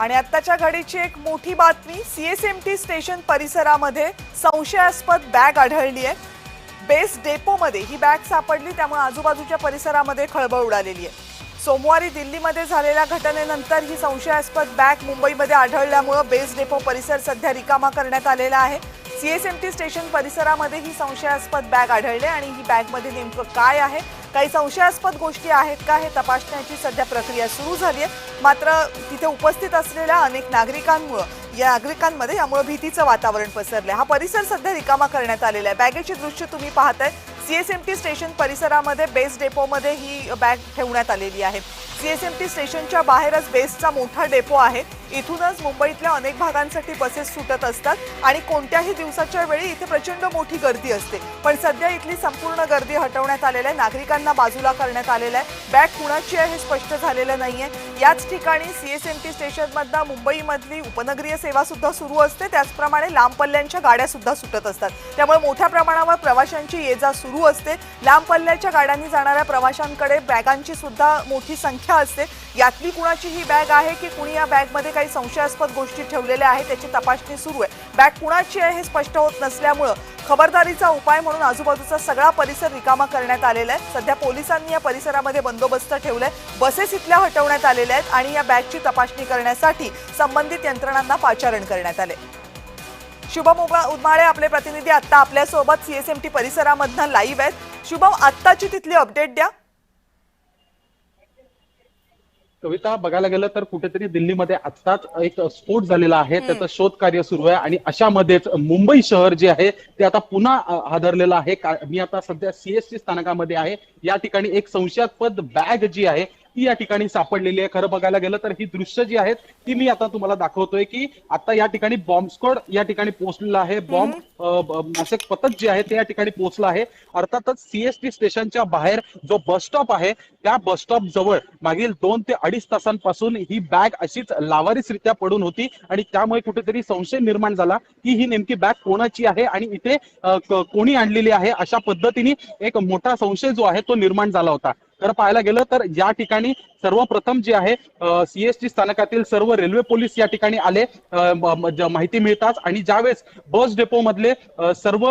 आणि आत्ताच्या घडीची एक मोठी बातमी सीएसएमटी स्टेशन परिसरामध्ये संशयास्पद बॅग आढळली आहे. बेस डेपोमध्ये ही बॅग सापडली त्यामुळे आजूबाजूच्या परिसरामध्ये खळबळ उडालेली आहे. सोमवारी दिल्लीमध्ये झालेल्या घटनेनंतर ही संशयास्पद बॅग मुंबईमध्ये आढळल्यामुळं बेस डेपो परिसर सध्या रिकामा करण्यात आलेला आहे. सीएसएमटी स्टेशन परिसरामध्ये ही संशयास्पद बॅग आढळले आणि ही बॅगमध्ये नेमकं काय आहे? काही संशयास्पद गोष्टी आहेत का? हे तपासण्याची सध्या प्रक्रिया सुरू झाली आहे. मात्र तिथे उपस्थित असलेल्या अनेक नागरिकांमुळं या नागरिकांमध्ये यामुळे भीतीचं वातावरण पसरलं हा परिसर सध्या रिकामा करण्यात आलेला आहे. बॅगेची दृश्य तुम्ही पाहताय. सीएसएमटी स्टेशन परिसरामध्ये बेस डेपोमध्ये ही बॅग ठेवण्यात आलेली आहे. सीएसएमटी स्टेशनच्या बाहेरच बेस्टचा मोठा डेपो आहे. इथूनच मुंबईतल्या अनेक भागांसाठी बसेस सुटत असतात आणि कोणत्याही दिवसाच्या वेळी इथे प्रचंड मोठी गर्दी असते. पण सध्या इथली संपूर्ण गर्दी हटवण्यात आलेली आहे. नागरिकांना बाजूला करण्यात आलेलं आहे. बॅग कुणाची आहे हे स्पष्ट झालेलं नाहीये याच ठिकाणी सीएसएमटी स्टेशनमधनं मुंबईमधली उपनगरीय सेवा सुद्धा सुरू असते. त्याचप्रमाणे लांब पल्ल्यांच्या गाड्या सुद्धा सुटत असतात. त्यामुळे मोठ्या प्रमाणावर प्रवाशांची ये जा सुरू असते. लांब पल्ल्याच्या गाड्यांनी जाणाऱ्या प्रवाशांकडे बॅगांची सुद्धा मोठी संख्या असते. यातली कुणाची ही बॅग आहे की कुणी या बॅगमध्ये काही संशयास्पद गोष्टी ठेवलेल्या आहेत त्याची तपासणी सुरू आहे. बॅग कुणाची आहे हे स्पष्ट होत नसल्यामुळं खबरदारीचा उपाय म्हणून आजूबाजूचा सगळा परिसर रिकामा करण्यात आलेला आहे. सध्या पोलिसांनी या परिसरामध्ये बंदोबस्त ठेवलाय. बसेस इथल्या हटवण्यात आलेल्या आहेत आणि या बॅगची तपासणी करण्यासाठी संबंधित यंत्रणांना पाचारण करण्यात आले शुभम उमा- उमाळे आपले प्रतिनिधी आत्ता आपल्यासोबत सीएसएमटी परिसरामधनं लाईव्ह आहेत. शुभम आत्ताची तिथली अपडेट द्या. कविता बघायला गेलं तर कुठेतरी दिल्लीमध्ये आत्ताच एक स्फोट झालेला आहे त्याचं शोध कार्य सुरू आहे आणि अशामध्येच मुंबई शहर जे आहे ते आता पुन्हा हादरलेलं आहे. का- मी आता सध्या सीएसटी स्थानकामध्ये आहे. या ठिकाणी एक संशयास्पद बॅग जी आहे ती या ठिकाणी सापडलेली आहे. खरं बघायला गेलं तर ही दृश्य जी आहेत ती मी आता तुम्हाला दाखवतोय की आता या ठिकाणी बॉम्ब स्क्वॉड या ठिकाणी पोहोचलेला आहे. बॉम्ब अ, ब- नाशक पथक जे आहे ते या ठिकाणी पोहोचलं आहे. अर्थातच सीएसटी स्टेशनच्या बाहेर जो बस स्टॉप आहे त्या बस स्टॉप जवळ मागील दोन ते अडीच तासांपासून ही बॅग अशीच लावारिसरित्या पडून होती आणि त्यामुळे कुठेतरी संशय निर्माण झाला की ही नेमकी बॅग कोणाची आहे आणि इथे कोणी आणलेली आहे अशा पद्धतीने एक मोठा संशय जो आहे तो निर्माण झाला होता. तर पाहायला गेलं तर या ठिकाणी सर्वप्रथम जे आहे सीएसटी स्थानकातील सर्व रेल्वे पोलीस या ठिकाणी आले. माहिती मिळताच आणि ज्यावेळेस बस डेपो मधले सर्व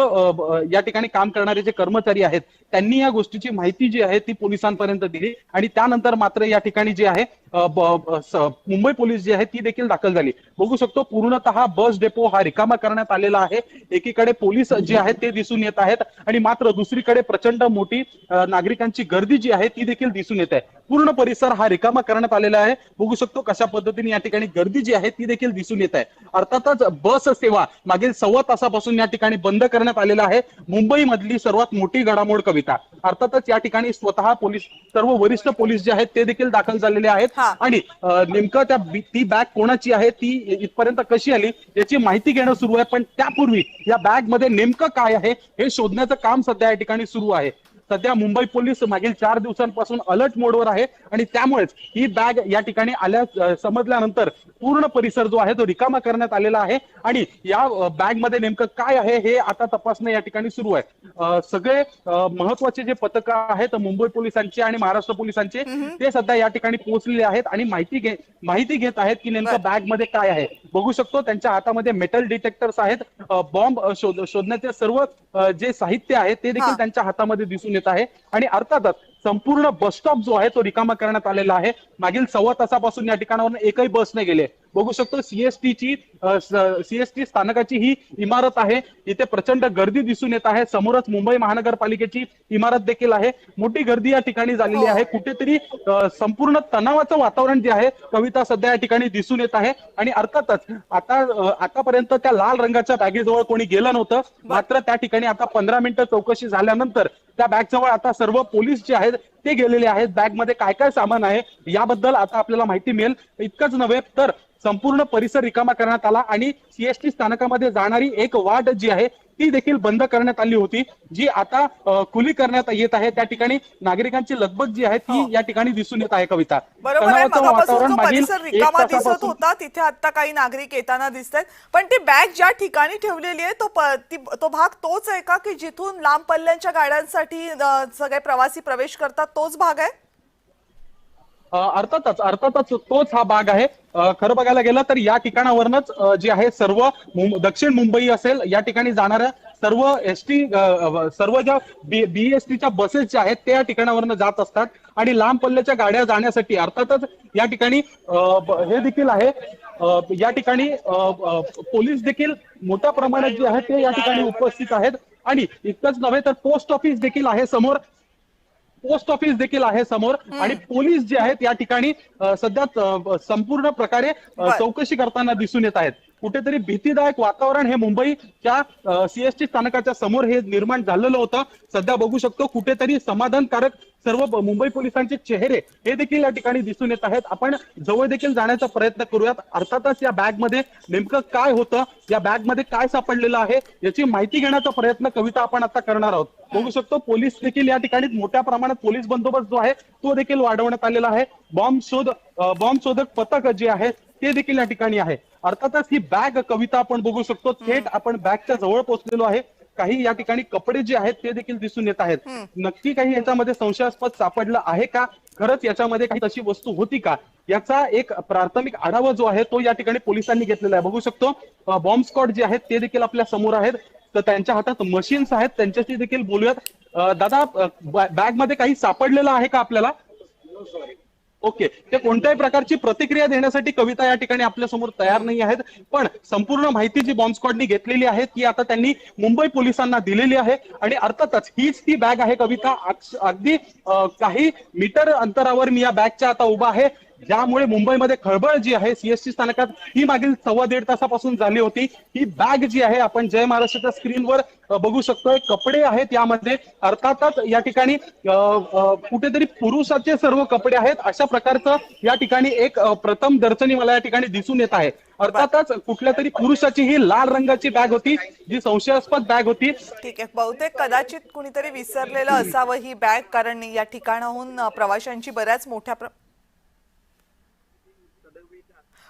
या ठिकाणी काम करणारे जे कर्मचारी आहेत त्यांनी या गोष्टीची माहिती जी आहे ती पोलिसांपर्यंत दिली आणि त्यानंतर मात्र या ठिकाणी जी आहे मुंबई पोलीस जी आहे ती देखील दाखल झाली. बघू शकतो पूर्णतः बस डेपो हा रिकामा करण्यात आलेला आहे. एकीकडे पोलीस जे आहेत ते दिसून येत आहेत आणि मात्र दुसरीकडे प्रचंड मोठी नागरिकांची गर्दी जी आहे ती देखील दिसून येत आहे. पूर्ण परिसर हा रिकामा करण्यात आलेला आहे. बघू शकतो कशा पद्धतीने या ठिकाणी गर्दी जी आहे ती देखील दिसून येत आहे. अर्थातच बस सेवा मागील सव्वा तासापासून या ठिकाणी बंद करण्यात आलेला आहे. मुंबई मधली सर्वात मोठी घडामोड कविता. अर्थातच या ठिकाणी स्वतः पोलीस सर्व वरिष्ठ पोलीस जे आहेत ते देखील दाखल झालेले आहेत. आणि नेमकं त्या ती बॅग कोणाची आहे ती इथपर्यंत कशी आली याची माहिती घेणं सुरू आहे. पण त्यापूर्वी या बॅगमध्ये नेमकं काय आहे हे शोधण्याचं काम सध्या या ठिकाणी सुरू आहे. सध्या मुंबई पोलीस मागील चार दिवसांपासून अलर्ट मोडवर आहे आणि त्यामुळेच ही बॅग या ठिकाणी आल्या समजल्यानंतर पूर्ण परिसर जो आहे तो रिकामा करण्यात आलेला आहे. आणि या बॅगमध्ये नेमकं काय आहे हे आता तपासणं या ठिकाणी सुरू आहे. सगळे महत्त्वाचे जे पथक आहेत मुंबई पोलिसांचे आणि महाराष्ट्र पोलिसांचे ते सध्या या ठिकाणी पोहोचलेले आहेत आणि माहिती घे माहिती घेत आहेत की नेमकं बॅगमध्ये काय आहे. बघू शकतो त्यांच्या हातामध्ये मेटल डिटेक्टर्स आहेत. बॉम्ब शोधण्याचे सर्व जे साहित्य आहे ते. देखील त्यांच्या हातामध्ये दिसून देत आहे. आणि अर्थातच संपूर्ण बस स्टॉप जो आहे तो रिकामा करण्यात आलेला आहे. मागील सव्वा तासापासून या ठिकाणावरून एकही बस नाही गेले. बघू शकतो सीएसटीची सीएसटी स्थानकाची ही इमारत आहे. इथे प्रचंड गर्दी दिसून येत आहे. समोरच मुंबई महानगरपालिकेची इमारत देखील आहे. मोठी गर्दी या ठिकाणी झालेली आहे. कुठेतरी संपूर्ण तणावाचं वातावरण जे आहे कविता सध्या या ठिकाणी दिसून येत आहे. आणि अर्थातच आता आतापर्यंत त्या लाल रंगाच्या बॅगेजवळ कोणी गेलं नव्हतं. मात्र त्या ठिकाणी आता पंधरा मिनिटं चौकशी झाल्यानंतर त्या बॅग जवळ आता सर्व पोलीस जे आहेत ते गेलेले आहेत. बॅगमध्ये काय काय सामान आहे याबद्दल आता आपल्याला माहिती मिळेल. इतकंच नव्हे तर संपूर्ण परिसर रिकामा करण्यात आला आणि सीएसटी स्थानकामध्ये जाणारी एक वाट जी आहे ती देखील बंद करण्यात आली होती जी आता खुली करण्यात येत आहे. त्या ठिकाणी नागरिकांची लगबग जी आहे ती हो. या ठिकाणी दिसून येत आहे कविता. वातावरण रिकामा दिसत होता. तिथे आता काही नागरिक येताना दिसत आहेत पण ती बॅग ज्या ठिकाणी ठेवलेली आहे तो ती- भाग तोच आहे का? की जिथून लांब पल्ल्यांच्या गाड्यांसाठी सगळे प्रवासी प्रवेश करतात तोच भाग आहे? अर्थातच अर्थातच तोच हा भाग आहे. खरं बघायला गेलं तर या ठिकाणावरनच जे आहे सर्व दक्षिण मुंबई असेल या ठिकाणी जाणाऱ्या सर्व एस टी सर्व ज्या बी एस टीच्या बसेस ज्या आहेत त्या ठिकाणावरनं जात असतात. आणि लांब पल्ल्याच्या गाड्या जाण्यासाठी अर्थातच या ठिकाणी हे देखील आहे. या ठिकाणी पोलीस देखील मोठ्या प्रमाणात जे आहेत ते या ठिकाणी उपस्थित आहेत. आणि इतकंच नव्हे तर पोस्ट ऑफिस देखील आहे समोर. पोस्ट ऑफिस देखील आहे समोर. आणि पोलीस जे आहेत या ठिकाणी सध्या संपूर्ण प्रकारे. चौकशी करताना दिसून येत आहेत. कुठेतरी भीतीदायक वातावरण हे मुंबईच्या सीएसटी स्थानकाच्या समोर हे निर्माण झालेलं होतं. सध्या बघू शकतो कुठेतरी समाधानकारक सर्व मुंबई पोलिसांचे चेहरे हे देखील या ठिकाणी दिसून येत आहेत. आपण जवळ देखील जाण्याचा प्रयत्न करूयात. अर्थातच या बॅगमध्ये नेमकं काय होतं? या बॅगमध्ये काय सापडलेलं आहे? याची माहिती घेण्याचा प्रयत्न कविता आपण आता करणार आहोत. बघू शकतो पोलीस देखील या ठिकाणी मोठ्या प्रमाणात पोलीस बंदोबस्त जो आहे तो देखील वाढवण्यात आलेला आहे. बॉम्ब शोध बॉम्ब शोधक पथक जे आहे ते देखील या ठिकाणी आहे. अर्थातच ही बॅग कविता आपण बघू शकतो. थेट आपण बॅगच्या जवळ पोहोचलेलो आहे. काही या ठिकाणी कपडे जे आहेत ते देखील दिसून येत आहेत. नक्की काही याच्यामध्ये संशयास्पद सापडलं आहे का? खरंच याच्यामध्ये काही तशी वस्तू होती का? याचा एक प्राथमिक आढावा जो आहे तो या ठिकाणी पोलिसांनी घेतलेला आहे. बघू शकतो बॉम्ब स्क्वॉड जे आहेत ते देखील आपल्यासमोर आहेत. तर त्यांच्या हातात मशीन्स आहेत त्यांच्याशी देखील बोलूयात. दादा बॅगमध्ये काही सापडलेलं आहे का आपल्याला? ओके. ते कोणत्याही प्रकारची प्रतिक्रिया देण्यासाठी कविता या ठिकाणी आपल्यासमोर तयार नाही आहेत. पण संपूर्ण माहिती जी बॉम्ब स्क्वॉडनी घेतलेली आहे ती आता त्यांनी मुंबई पोलिसांना दिलेली आहे. आणि अर्थातच हीच ती बॅग आहे कविता. अगदी काही मीटर अंतरावर मी या बॅगच्या आता उभा आहे. ज्यामुळे मुंबईमध्ये खळबळ जी आहे सीएसटी स्थानकात ही मागील सव्वा दीड तासापासून झाली होती. ही बॅग जी आहे आपण जय महाराष्ट्राच्या स्क्रीनवर बघू शकतोय. कपडे आहेत यामध्ये. अर्थातच या ठिकाणी कुठेतरी पुरुषाचे सर्व कपडे आहेत. अशा प्रकारचं या ठिकाणी एक प्रथम दर्शनी मला या ठिकाणी दिसून येत आहे. अर्थातच कुठल्या तरी पुरुषाची ही लाल रंगाची बॅग होती जी संशयास्पद बॅग होती. ठीक आहे. बहुतेक कदाचित कुणीतरी विसरलेलं असावं ही बॅग कारण या ठिकाणाहून प्रवाशांची बऱ्याच मोठ्या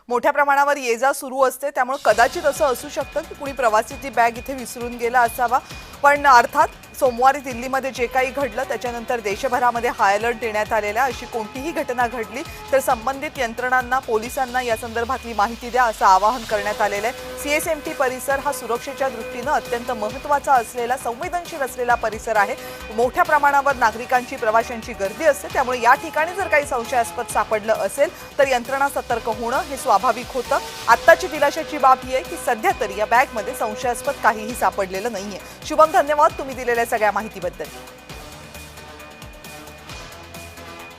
मोठ्या प्रमाणावर ये जा सुरू असते. त्यामुळे कदाचित असं असू शकतं की कुणी प्रवासी ती बॅग इथे विसरून गेला असावा. पण अर्थात सोमवारी दिल्लीमध्ये जे काही घडलं त्याच्यानंतर देशभरामध्ये हाय अलर्ट देण्यात आलेला अशी कोणतीही घटना घडली तर संबंधित यंत्रणांना पोलिसांना या संदर्भातली माहिती द्या असं आवाहन करण्यात आलेलं आहे. सीएसएमटी परिसर हा सुरक्षेच्या दृष्टीनं अत्यंत महत्त्वाचा असलेला संवेदनशील असलेला परिसर आहे. मोठ्या प्रमाणावर नागरिकांची प्रवाशांची गर्दी असते. त्यामुळे या ठिकाणी जर काही संशयास्पद सापडलं असेल तर यंत्रणा सतर्क होणं हे स्वाभाविक होतं. आत्ताची दिलाशाची बाब ही आहे की सध्या तरी या बॅगमध्ये संशयास्पद काहीही सापडलेलं नाहीये. शुभम धन्यवाद. तुम्ही दिलेल्या सगळ्या माहितीबद्दल.